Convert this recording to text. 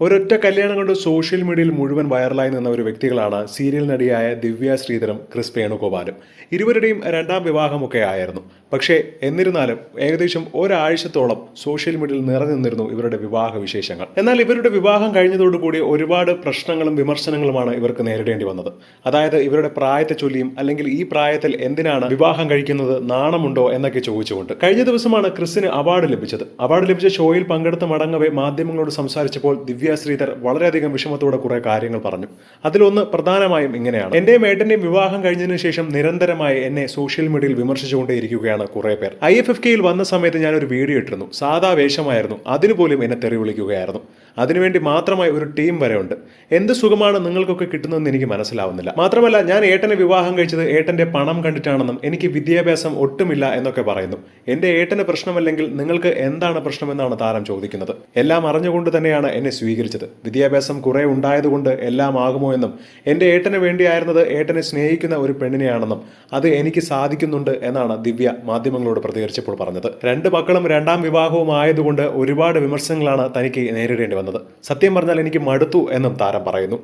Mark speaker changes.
Speaker 1: ഒരൊറ്റ കല്യാണം കൊണ്ട് സോഷ്യൽ മീഡിയയിൽ മുഴുവൻ വൈറലായി നിന്ന ഒരു വ്യക്തികളാണ് സീരിയൽ നടിയായ ദിവ്യ ശ്രീധരം ക്രിസ് വേണുഗോപാലും. ഇരുവരുടെയും രണ്ടാം വിവാഹമൊക്കെ ആയിരുന്നു. പക്ഷേ എന്നിരുന്നാലും ഏകദേശം ഒരാഴ്ചത്തോളം സോഷ്യൽ മീഡിയയിൽ നിറഞ്ഞുനിന്നിരുന്നു ഇവരുടെ വിവാഹ വിശേഷങ്ങൾ. എന്നാൽ ഇവരുടെ വിവാഹം കഴിഞ്ഞതോടുകൂടി ഒരുപാട് പ്രശ്നങ്ങളും വിമർശനങ്ങളുമാണ് ഇവർക്ക് നേരിടേണ്ടി വന്നത്. അതായത് ഇവരുടെ പ്രായത്തെ ചൊല്ലിയും അല്ലെങ്കിൽ ഈ പ്രായത്തിൽ എന്തിനാണ് വിവാഹം കഴിക്കുന്നത് നാണമുണ്ടോ എന്നൊക്കെ ചോദിച്ചുകൊണ്ട്. കഴിഞ്ഞ ദിവസമാണ് ക്രിസിന് അവാർഡ് ലഭിച്ചത്. അവാർഡ് ലഭിച്ച ഷോയിൽ പങ്കെടുത്ത് മടങ്ങവേ മാധ്യമങ്ങളോട് സംസാരിച്ചപ്പോൾ ദിവ്യ ശ്രീധർ വളരെയധികം വിഷമത്തോടെ കുറേ കാര്യങ്ങൾ പറഞ്ഞു. അതിലൊന്ന് പ്രധാനമായും ഇങ്ങനെയാണ്. എന്റെയും ഏട്ടന്റെയും വിവാഹം കഴിഞ്ഞതിന് ശേഷം നിരന്തരമായി എന്നെ സോഷ്യൽ മീഡിയയിൽ വിമർശിച്ചുകൊണ്ടേയിരിക്കുകയാണ് കുറെ പേർ. ഐ എഫ് എഫ് കെയിൽ വന്ന സമയത്ത് ഞാൻ ഒരു വീഡിയോ ഇട്ടിരുന്നു. സാധാ വേഷമായിരുന്നു. അതിനുപോലും എന്നെ തെറി വിളിക്കുകയായിരുന്നു. അതിനുവേണ്ടി മാത്രമായി ഒരു ടീം വരെ ഉണ്ട്. എന്ത് സുഖമാണ് നിങ്ങൾക്കൊക്കെ കിട്ടുന്നതെന്ന് എനിക്ക് മനസ്സിലാവുന്നില്ല. മാത്രമല്ല ഞാൻ ഏട്ടനെ വിവാഹം കഴിച്ചത് ഏട്ടന്റെ പണം കണ്ടിട്ടാണെന്നും എനിക്ക് വിദ്യാഭ്യാസം ഒട്ടുമില്ല എന്നൊക്കെ പറയുന്നു. എന്റെ ഏട്ടന് പ്രശ്നമല്ലെങ്കിൽ നിങ്ങൾക്ക് എന്താണ് പ്രശ്നമെന്നാണ് താരം ചോദിക്കുന്നത്. എല്ലാം അറിഞ്ഞുകൊണ്ട് തന്നെയാണ് എന്നെ സ്വീകരിച്ചത്. വിദ്യാഭ്യാസം കുറെ ഉണ്ടായതുകൊണ്ട് എല്ലാം ആകുമോ എന്നും എന്റെ ഏട്ടന് വേണ്ടിയായിരുന്നത് ഏട്ടനെ സ്നേഹിക്കുന്ന ഒരു പെണ്ണിനെയാണെന്നും അത് എനിക്ക് സാധിക്കുന്നുണ്ട് എന്നാണ് ദിവ്യ മാധ്യമങ്ങളോട് പ്രതികരിച്ചപ്പോൾ പറഞ്ഞത്. രണ്ട് മക്കളും രണ്ടാം വിവാഹവും ആയതുകൊണ്ട് ഒരുപാട് വിമർശനങ്ങളാണ് തനിക്ക് നേരിടേണ്ടി വന്നത്. സത്യം പറഞ്ഞാൽ എനിക്ക് മടുത്തു എന്നും താരം പറയുന്നു.